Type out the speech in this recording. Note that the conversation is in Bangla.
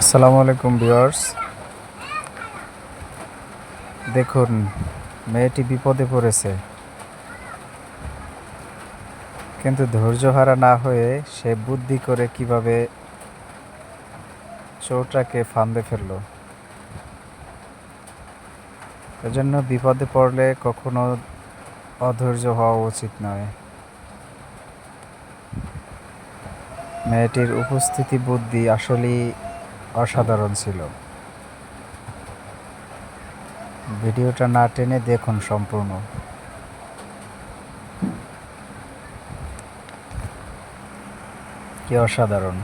আসসালামু আলাইকুম ভিউয়ার্স। দেখুন, মেয়েটি বিপদে পড়েছে। কিন্তু ধৈর্যহারা না হয়ে সে বুদ্ধি করে কীভাবে চোরটাকে ফান্দে ফেলল। এজন্য বিপদে পড়লে কখনো অধৈর্য হওয়া উচিত নয়। মেয়েটির উপস্থিতি বুদ্ধি আসলেই অসাধারণ ছিল। ভিডিওটা না টেনে দেখুন সম্পূর্ণ। কি অসাধারণ।